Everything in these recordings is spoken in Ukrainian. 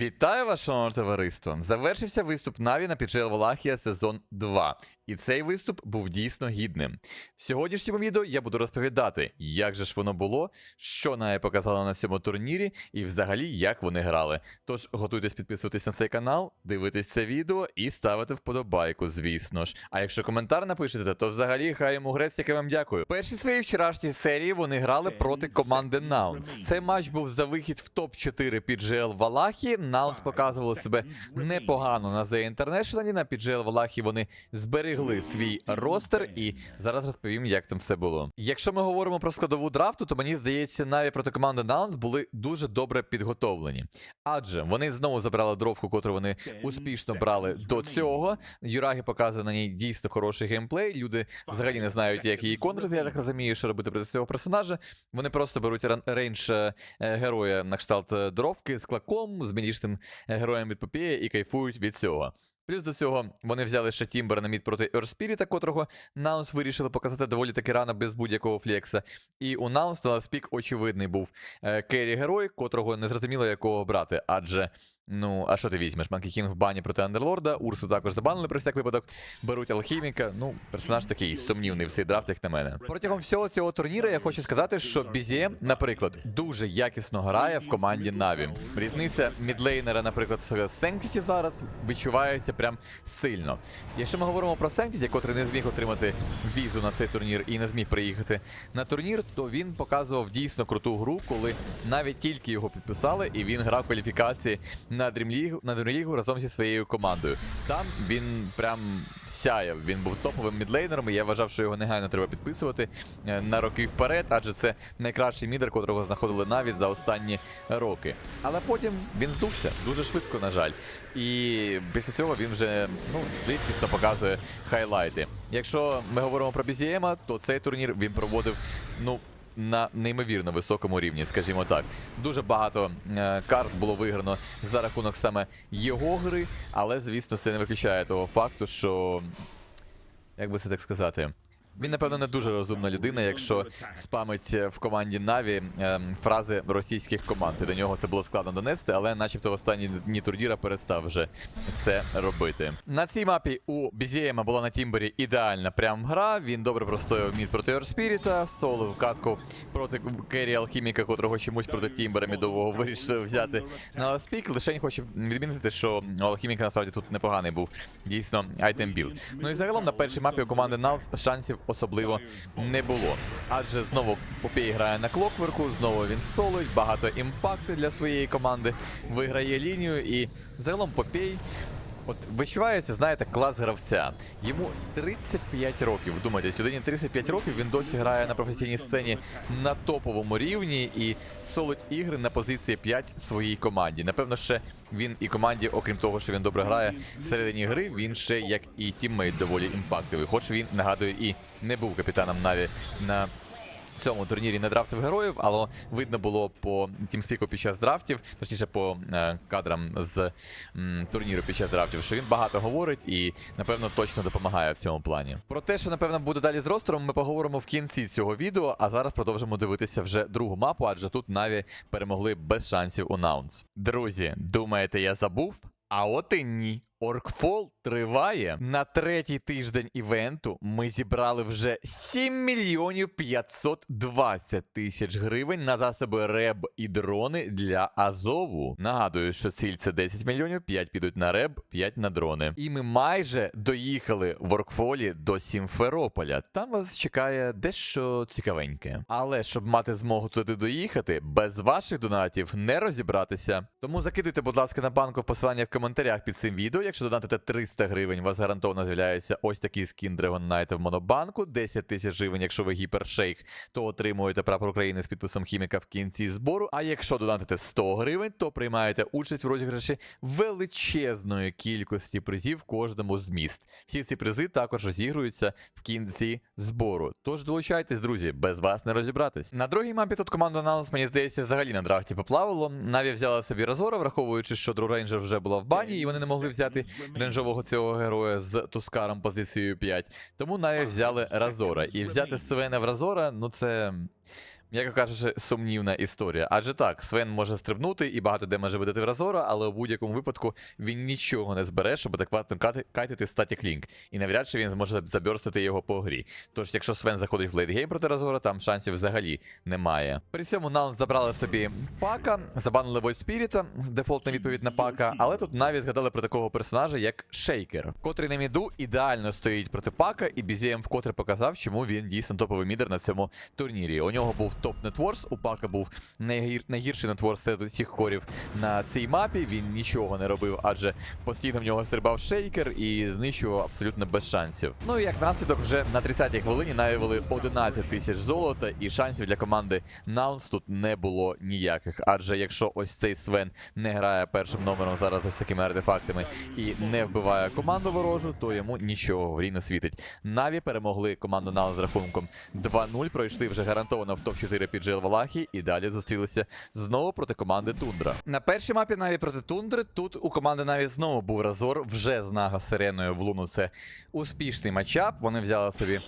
Вітаю вас, шановне товариство! Завершився виступ Наві на піджел Валахія сезон 2. І цей виступ був дійсно гідним. В сьогоднішньому відео я буду розповідати, як же ж воно було, що Наві показала на цьому турнірі, і взагалі як вони грали. Тож готуйтесь підписуватись на цей канал, дивитись це відео і ставити вподобайку, звісно ж. А якщо коментар напишете, то взагалі хай йому грець, який вам дякую. Перші свої вчорашні серії вони грали проти команди Наунс. Цей матч був за вихід в топ-4 піджел Валахі. Наунс показували себе непогано на The International. На піджел Валахі вони зберегли свій ростер, і зараз розповім, як там все було. Якщо ми говоримо про складову драфту, то мені здається, навіть проти команди Наунс були дуже добре підготовлені. Адже вони знову забрали дровку, котру вони успішно брали до цього. Юрагі показує на ній дійсно хороший геймплей. Люди взагалі не знають, як її контрити. Я так розумію, що робити проти цього персонажа. Вони просто беруть рейндж е, героя на кшталт е, дровки з клаком, з мінішним е, героєм від Попія і кайфують від цього. Плюс до цього вони взяли ще Тімбера на мід проти Ерспіріта, котрого Наунс вирішили показати доволі таки рано без будь-якого флекса. І у Наунс на спік очевидний був е, керрі герой, котрого не зрозуміло якого брати. Адже, ну, а що ти візьмеш? Манкі Кінг в бані проти Андерлорда, Урсу також забанили про всяк випадок. Беруть алхіміка. Ну, персонаж такий сумнівний в цей драфт, як на мене. Протягом всього цього турніру я хочу сказати, що BZM, наприклад, дуже якісно грає в команді Наві. Різниця мідлейнера, наприклад, з Sanctity зараз відчувається прям сильно. Якщо ми говоримо про Sanctity, котрий не зміг отримати візу на цей турнір і не зміг приїхати на турнір, то він показував дійсно круту гру, коли навіть тільки його підписали, і він грав кваліфікації на League, на League разом зі своєю командою. Там він прям сяяв. Він був топовим мідлейнером, і я вважав, що його негайно треба підписувати е, на роки вперед, адже це найкращий мідер, котрого знаходили навіть за останні роки. Але потім він здувся дуже швидко, на жаль. І після цього він вже ну, рідкісно показує хайлайти. Якщо ми говоримо про BZM, то цей турнір він проводив ну. На неймовірно високому рівні, скажімо так. Дуже багато е, карт було виграно за рахунок саме його гри, але, звісно, це не виключає того факту, що. Як би це так сказати? Він, напевно, не дуже розумна людина, якщо спамить е, в команді Наві ем, фрази російських команд. І до нього це було складно донести, але начебто в останні дні турніра перестав вже це робити. На цій мапі у BZM була на Тімбері ідеальна прям гра. Він добре простояв мід проти Орспіріта, соло в катку проти Керрі Алхіміка, котрого чомусь проти Тімбера мідового вирішив взяти на ласпік. Лише хочу відмінити, що Алхіміка насправді тут непоганий був дійсно айтем білд. Ну і загалом на першій мапі у команди Налс шансів особливо не було. Адже знову Попій грає на клокверку, знову він солить, багато імпакти для своєї команди, виграє лінію і загалом Попей. От відчувається, знаєте, клас гравця. Йому 35 років. Вдумайтесь, людині 35 років він досі грає на професійній сцені на топовому рівні і солить ігри на позиції 5 своїй команді. Напевно, ще він і команді, окрім того, що він добре грає всередині гри, він ще як і тіммейт доволі імпактовий. Хоч він нагадую і не був капітаном Наві на цьому турнірі не драфтив героїв, але видно було по тімспіку під час драфтів, точніше по е, кадрам з турніру під час драфтів, що він багато говорить і, напевно, точно допомагає в цьому плані. Про те, що напевно буде далі з ростером, ми поговоримо в кінці цього відео, а зараз продовжимо дивитися вже другу мапу, адже тут Наві перемогли без шансів у Наунс. Друзі, думаєте, я забув? А от і ні. Оркфол триває. На третій тиждень івенту ми зібрали вже 7 мільйонів 520 тисяч гривень на засоби РЕБ і дрони для Азову. Нагадую, що ціль це 10 мільйонів, 5 підуть на РЕБ, 5 на дрони. І ми майже доїхали в Оркфолі до Сімферополя. Там вас чекає дещо цікавеньке. Але щоб мати змогу туди доїхати, без ваших донатів не розібратися. Тому закидуйте, будь ласка, на банку посилання в коментарях під цим відео. Якщо донатите 300 гривень, у вас гарантовано з'являється ось такий скін Dragon Knight в монобанку. 10 тисяч гривень, якщо ви гіпершейх, то отримуєте прапор України з підписом хіміка в кінці збору. А якщо донатите 100 гривень, то приймаєте участь в розіграші величезної кількості призів в кожному з міст. Всі ці призи також розігруються в кінці збору. Тож долучайтесь, друзі, без вас не розібратись. На другій мапі тут команда Налс, мені здається, взагалі на драфті поплавало. Наві взяла собі Разора, враховуючи, що Дру Рейнджер вже була в бані, і вони не могли взяти рейнджового цього героя з Тускаром позицією 5. Тому навіть взяли Разора. І взяти Свена в Разора, ну це. М'яко кажучи, сумнівна історія. Адже так, Свен може стрибнути і багато де може видати в Разора, але у будь-якому випадку він нічого не збере, щоб адекватно кайтити статік лінк. І навряд чи він зможе заберстити його по грі. Тож, якщо Свен заходить в лейтгейм проти Разора, там шансів взагалі немає. При цьому Наун забрали собі пака, забанили Void Spirit, дефолтна відповідь на пака, але тут навіть згадали про такого персонажа, як Шейкер, котрий на міду ідеально стоїть проти пака, і BZM вкотре показав, чому він дійсно топовий мідер на цьому турнірі. У нього був топ нетворс, у пака був найгір... найгірший нетворс серед усіх корів на цій мапі. Він нічого не робив, адже постійно в нього стрибав шейкер і знищував абсолютно без шансів. Ну і як наслідок, вже на 30-й хвилині навівали 11 тисяч золота, і шансів для команди Наунс тут не було ніяких. Адже якщо ось цей Свен не грає першим номером зараз ось такими артефактами і не вбиває команду ворожу, то йому нічого в не світить. Наві перемогли команду Наунс з рахунком 2-0, пройшли вже гарантовано в топ-4 під Джел Валахі і далі зустрілися знову проти команди Тундра. На першій мапі Наві проти Тундри. Тут у команди Наві знову був Разор вже з Нага Сиреною в Луну. Це успішний матчап. Вони взяли собі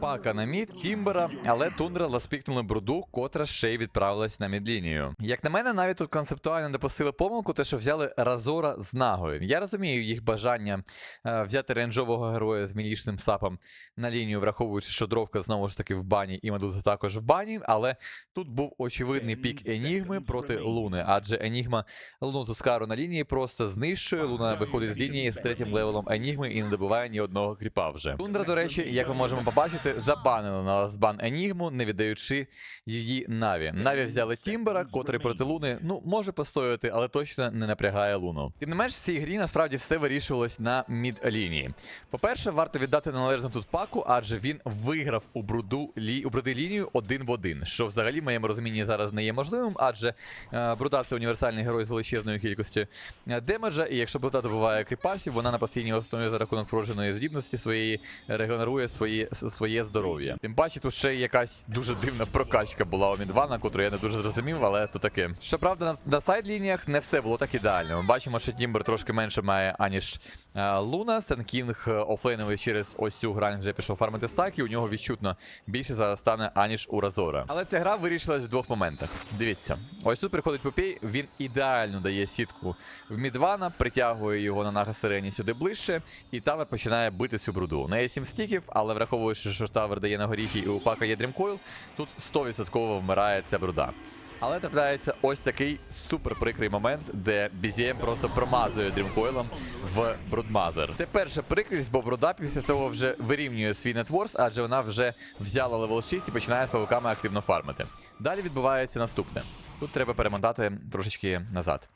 пака на мід, Тімбера, але Тундра ласпікнули бруду, котра ще й відправилась на мідлінію. Як на мене, навіть тут концептуально допустили помилку, те, що взяли Разора з нагою. Я розумію їх бажання е, взяти рейнджового героя з мілішним сапом на лінію, враховуючи, що дровка знову ж таки в бані і медуза також в бані. Але тут був очевидний пік Енігми проти Луни, адже Енігма Луну Тускару на лінії просто знищує. Луна виходить з лінії з третім левелом Енігми і не добиває ні одного кріпа вже. Тундра, до речі, як ми можемо побачити, забанили на ластбан Енігму, не віддаючи її Наві. Наві взяли Тімбера, котрий проти Луни, ну, може постояти, але точно не напрягає Луну. Тим не менш, в цій грі насправді все вирішувалось на мід-лінії. По-перше, варто віддати належне тут паку, адже він виграв у бруду лі... у бруди лінію один в один, що взагалі в моєму розумінні зараз не є можливим, адже е, бруда це універсальний герой з величезною кількістю е, демеджа, і якщо бруда добуває кріпасів, вона на постійній основі за рахунок вродженої здібності своєї регенерує свої, своє здоров'я. Тим паче, тут ще якась дуже дивна прокачка була у Мідвана, котру я не дуже зрозумів, але то таке. Щоправда, на, на сайд-лініях не все було так ідеально. Ми бачимо, що Тімбер трошки менше має, аніж Луна. Сенкінг е, офлейновий через ось цю грань вже пішов фармити стаки. У нього відчутно більше зараз стане, аніж у Разора. Але ця гра вирішилась в двох моментах. Дивіться, ось тут приходить Попей, він ідеально дає сітку в Мідвана, притягує його на нага сюди ближче, і Тавер починає бити цю бруду. У неї 7 стіків, але враховуючи, що Тавер дає на горіхи і у пака є дрімкойл, тут 100% вмирає ця бруда. Але трапляється ось такий супер прикрий момент, де BZM просто промазує дрімкойлом в Брудмазер. Це перша прикрість, бо бруда після цього вже вирівнює свій нетворс, адже вона вже взяла левел 6 і починає з павуками активно фармити. Далі відбувається наступне. Тут треба перемотати трошечки назад.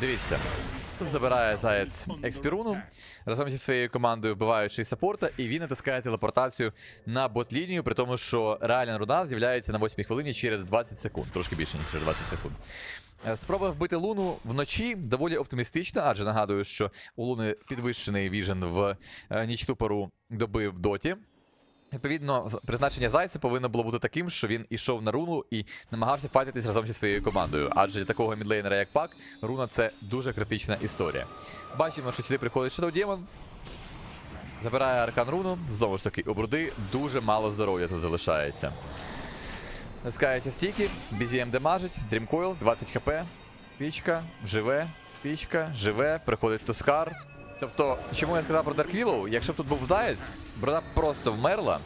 Дивіться, тут забирає заяць експіруну разом зі своєю командою, вбиваючи саппорта, і він натискає телепортацію на бот-лінію, при тому, що реальна руда з'являється на 8 хвилині через 20 секунд, трошки більше ніж через 20 секунд. Е, Спроба вбити Луну вночі доволі оптимістична, адже нагадую, що у Луни підвищений віжен в е, нічну пору доби в доті. Відповідно, призначення Зайця повинно було бути таким, що він ішов на руну і намагався файтитись разом зі своєю командою. Адже для такого мідлейнера, як Пак, руна це дуже критична історія. Бачимо, що сюди приходить Shadow Demon, забирає аркан руну, знову ж таки, у бруди дуже мало здоров'я тут залишається. Натискається стіки, BZM демажить, Дрімкойл, 20 хп, пічка, живе, пічка, живе, приходить Тускар. Тобто, чому я сказав про Дарквілу, Якщо б тут був заяць, брода просто вмерла.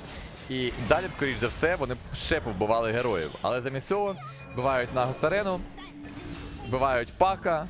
І далі, скоріш за все, вони ще повбивали героїв. Але замість цього вбивають на Гасарену, вбивають Пака,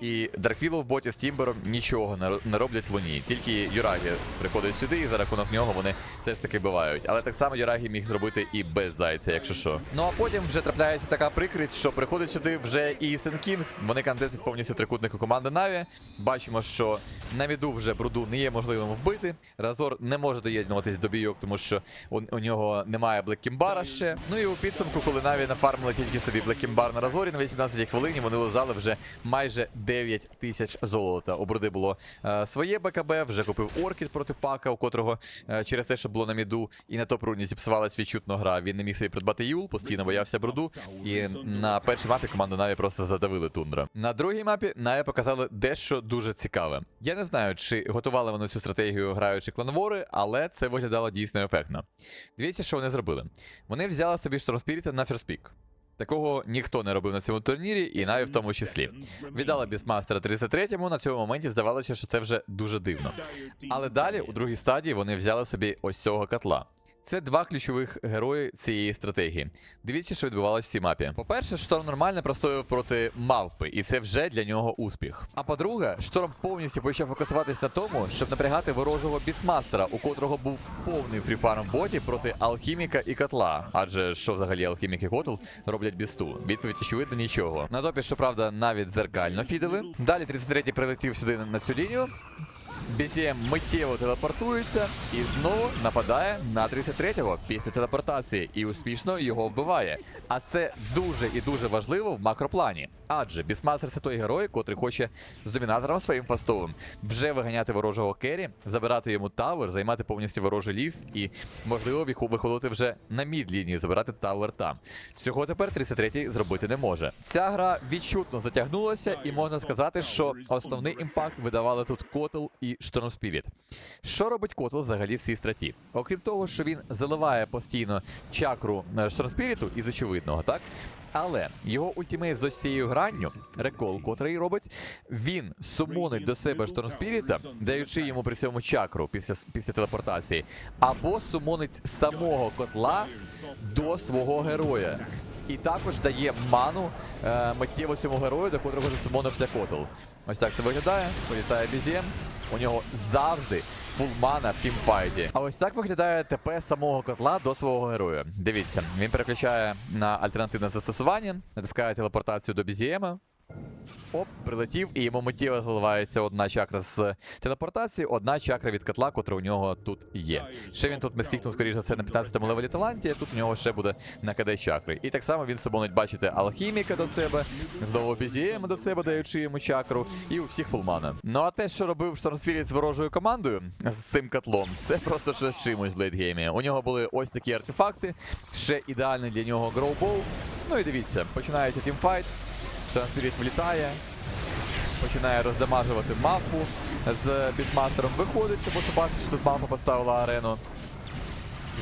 і Дарквіло в боті з Тімбером нічого не роблять Луні. Тільки Юрагі приходить сюди, і за рахунок нього вони все ж таки бивають. Але так само Юрагі міг зробити і без зайця, якщо що. Ну а потім вже трапляється така прикрість, що приходить сюди вже і Сенкінг. Вони контестять повністю трикутнику команди Наві. Бачимо, що на віду вже бруду не є можливим вбити. Разор не може доєднуватись до бійок, тому що у, у нього немає Блеккімбара ще. Ну і у підсумку, коли Наві нафармили тільки собі Блеккімбар на Разорі на 18 хвилині, вони лизали вже майже 9 тисяч золота. У Бруди було е, своє БКБ, вже купив Оркід проти Пака, у котрого е, через те, що було на міду, і на топ-руні зіпсувалась відчутно гра. Він не міг собі придбати Юл, постійно боявся бруду. І на першій мапі команду Наві просто задавили тундра. На другій мапі Наві показали дещо дуже цікаве. Я не знаю, чи готували вони цю стратегію, граючи кланвори, але це виглядало дійсно ефектно. Дивіться, що вони зробили. Вони взяли собі Штормспіріта на ферспік. Такого ніхто не робив на цьому турнірі, і навіть в тому числі. Віддала Бісмастера 33-му, на цьому моменті здавалося, що це вже дуже дивно. Але далі, у другій стадії, вони взяли собі ось цього котла. Це два ключових герої цієї стратегії. Дивіться, що відбувалося в цій мапі. По-перше, шторм нормально простояв проти мавпи, і це вже для нього успіх. А по-друге, шторм повністю почав фокусуватись на тому, щоб напрягати ворожого бісмастера, у котрого був повний фріфарм в боті проти алхіміка і котла. Адже що взагалі алхімік і котл роблять бісту? Відповідь очевидно нічого. На топі, щоправда, навіть зеркально фідили. Далі 33-й прилетів сюди на цю лінію. BCM миттєво телепортується і знову нападає на 33-го після телепортації і успішно його вбиває. А це дуже і дуже важливо в макроплані. Адже Бісмастер це той герой, котрий хоче з домінатором своїм фастовим вже виганяти ворожого керрі, забирати йому тавер, займати повністю ворожий ліс і, можливо, виходити вже на мід-лінії, забирати тавер там. Цього тепер 33-й зробити не може. Ця гра відчутно затягнулася, і можна сказати, що основний імпакт видавали тут Котл і Шторм Спіріт. Що робить Котл взагалі в цій страті? Окрім того, що він заливає постійно чакру е, Шторм Спіріту із очевидного, так? Але його ультимейт з ось цією гранню, рекол, котрий робить, він сумонить до себе Шторм Спіріта, даючи йому при цьому чакру після, після телепортації, або сумонить самого котла до свого героя. І також дає ману е, миттєво цьому герою, до котрого засумонився котл. Ось так це виглядає. Політає Бізєм. У нього завжди фулмана в тімфайті. А ось так виглядає ТП самого котла до свого героя. Дивіться, він переключає на альтернативне застосування, натискає телепортацію до Бізієма. Оп, прилетів, і йому миттєво заливається одна чакра з телепортації, одна чакра від котла, котра у нього тут є. Ще він тут мискікнув, скоріш за це, на 15-му левелі таланті, тут у нього ще буде на КД чакри. І так само він сумонить, бачите, алхіміка до себе, знову BZM до себе, даючи йому чакру, і у всіх фулмана. Ну а те, що робив Штормспіріт з ворожою командою з цим котлом, це просто щось чимось в лейтгеймі. У нього були ось такі артефакти, ще ідеальний для нього гроубол. Ну і дивіться, починається тімфайт. Штормспіріт влітає, починає роздамажувати мапу з бісмастером. Виходить, тому що бачить, що тут мапа поставила арену.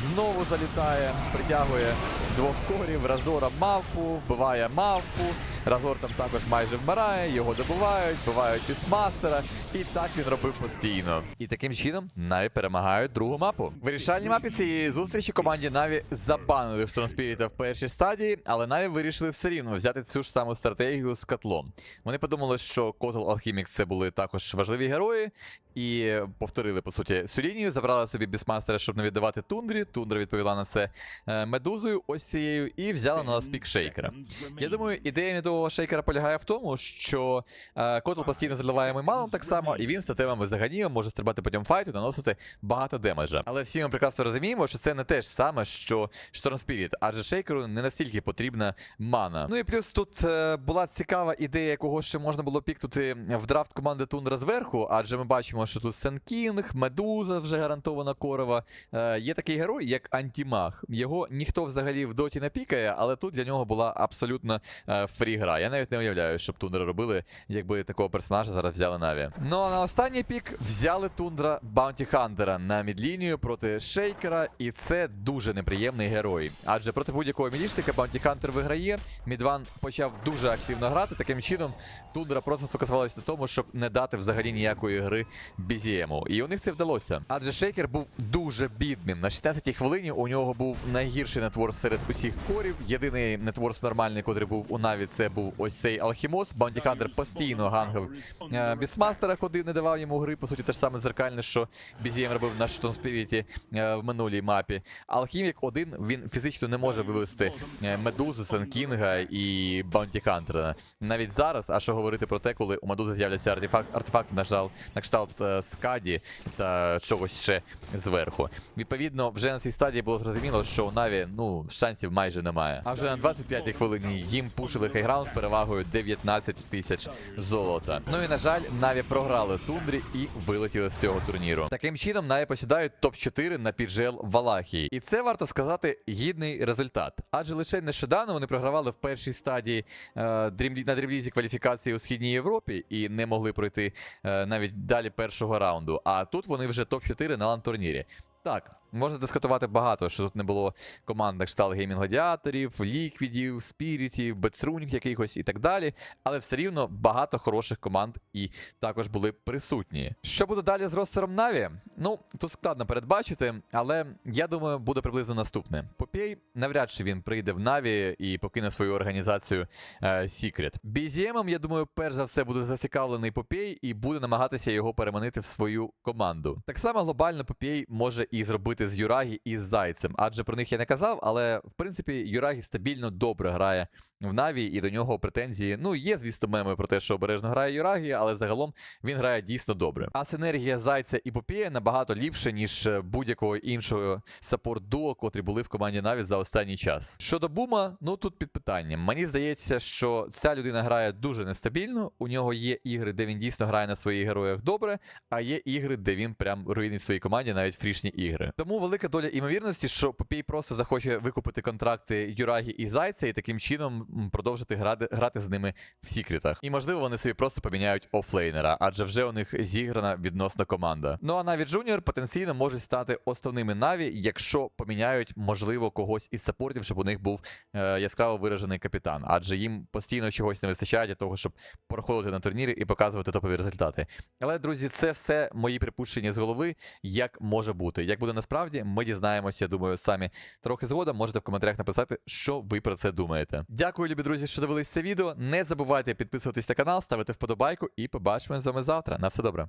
Знову залітає, притягує двох корів, Разора мавпу, вбиває мавпу. Разор там також майже вмирає, його добивають, вбивають бісмастера. І так він робив постійно. І таким чином Наві перемагають другу мапу. В вирішальній мапі цієї зустрічі команді Наві забанили Штормспіріта в першій стадії, але Наві вирішили все рівно взяти цю ж саму стратегію з котлом. Вони подумали, що Котл Алхімік це були також важливі герої, і повторили по суті цю лінію. Забрали собі бісмастера, щоб не віддавати тундрі. Тундра відповіла на це е, медузою, ось цією, і взяла на нас пік шейкера. Я думаю, ідея мідового шейкера полягає в тому, що е, Котл постійно заливає малом так само, і він з тотемами заганієм може стрибати потім файту, наносити багато демеджа. Але всі ми прекрасно розуміємо, що це не те ж саме, що Шторм Спіріт, адже шейкеру не настільки потрібна мана. Ну і плюс тут е, була цікава ідея, кого ще можна було пікнути в драфт команди Тундра зверху, адже ми бачимо, що тут Сен Кінг, Медуза вже гарантована корова. Е, є такий герой, як Антімаг. Його ніхто взагалі в доті не пікає, але тут для нього була абсолютно е, фрі гра. Я навіть не уявляю, щоб Тундра робили, якби такого персонажа зараз взяли Наві. Ну а на останній пік взяли Тундра Баунті Хантера на мідлінію проти Шейкера, і це дуже неприємний герой. Адже проти будь-якого мілішника Баунті Хантер виграє. Мідван почав дуже активно грати. Таким чином, Тундра просто сфокусувалась на тому, щоб не дати взагалі ніякої гри BZM. І у них це вдалося. Адже Шейкер був дуже бідним. На 16-й хвилині у нього був найгірший нетворс серед усіх корів. Єдиний нетворс нормальний, котрий був у Наві, це був ось цей Алхімос. Баунті Хантер постійно гангав е, Бісмастера, куди не давав йому гри. По суті, те ж саме зеркальне, що BZM робив на Штон Спіріті е, в минулій мапі. Алхімік один він фізично не може вивести е, Медузу, Сенкінга і Баунті Хантера. Навіть зараз, а що говорити про те, коли у Медузи з'являться артефакт, артефакти на, жал, на кшталт Скаді та чогось ще зверху. Відповідно, вже на цій стадії було зрозуміло, що у Наві ну шансів майже немає. А вже на 25-й хвилині їм пушили хайграунд з перевагою 19 тисяч золота. Ну і на жаль, Наві програли тундрі і вилетіли з цього турніру. Таким чином, Наві посідають топ-4 на піджел Валахії. І це варто сказати гідний результат. Адже лише нещодавно вони програвали в першій стадії е, дрімлі- на дрімлізі кваліфікації у східній Європі і не могли пройти е, навіть далі першого раунду. А тут вони вже топ-4 на лан-турнірі. Так, можна дискутувати багато, що тут не було команд на кшталт геймінг гладіаторів, ліквідів, спірітів, бетсрунів якихось і так далі. Але все рівно багато хороших команд і також були присутні. Що буде далі з ростером Наві? Ну, тут складно передбачити, але я думаю, буде приблизно наступне. Попей навряд чи він прийде в Наві і покине свою організацію е, Secret. BZM, я думаю, перш за все буде зацікавлений Попей і буде намагатися його переманити в свою команду. Так само глобально Попей може і зробити з Юрагі і з Зайцем, адже про них я не казав, але в принципі Юрагі стабільно добре грає в Наві, і до нього претензії. Ну, є, звісно, меми про те, що обережно грає Юрагі, але загалом він грає дійсно добре. А синергія Зайця і Попія набагато ліпше, ніж е, будь-якого іншого саппорт дуо, котрі були в команді Наві за останній час. Щодо Бума, ну тут під питанням. Мені здається, що ця людина грає дуже нестабільно. У нього є ігри, де він дійсно грає на своїх героях добре, а є ігри, де він прям руїнить своїй команді навіть фрішні ігри. Тому велика доля імовірності, що Попій просто захоче викупити контракти Юрагі і Зайця і таким чином продовжити грати, грати з ними в сікретах. І можливо вони собі просто поміняють офлейнера, адже вже у них зіграна відносно команда. Ну а Наві Джуніор потенційно можуть стати основними Наві, якщо поміняють, можливо, когось із саппортів, щоб у них був е, яскраво виражений капітан, адже їм постійно чогось не вистачає для того, щоб проходити на турнірі і показувати топові результати. Але, друзі, це все мої припущення з голови, як може бути. Як буде насправді, ми дізнаємося, я думаю, самі трохи згодом. Можете в коментарях написати, що ви про це думаєте. Дякую, любі друзі, що дивились це відео. Не забувайте підписуватись на канал, ставити вподобайку і побачимо з вами завтра. На все добре.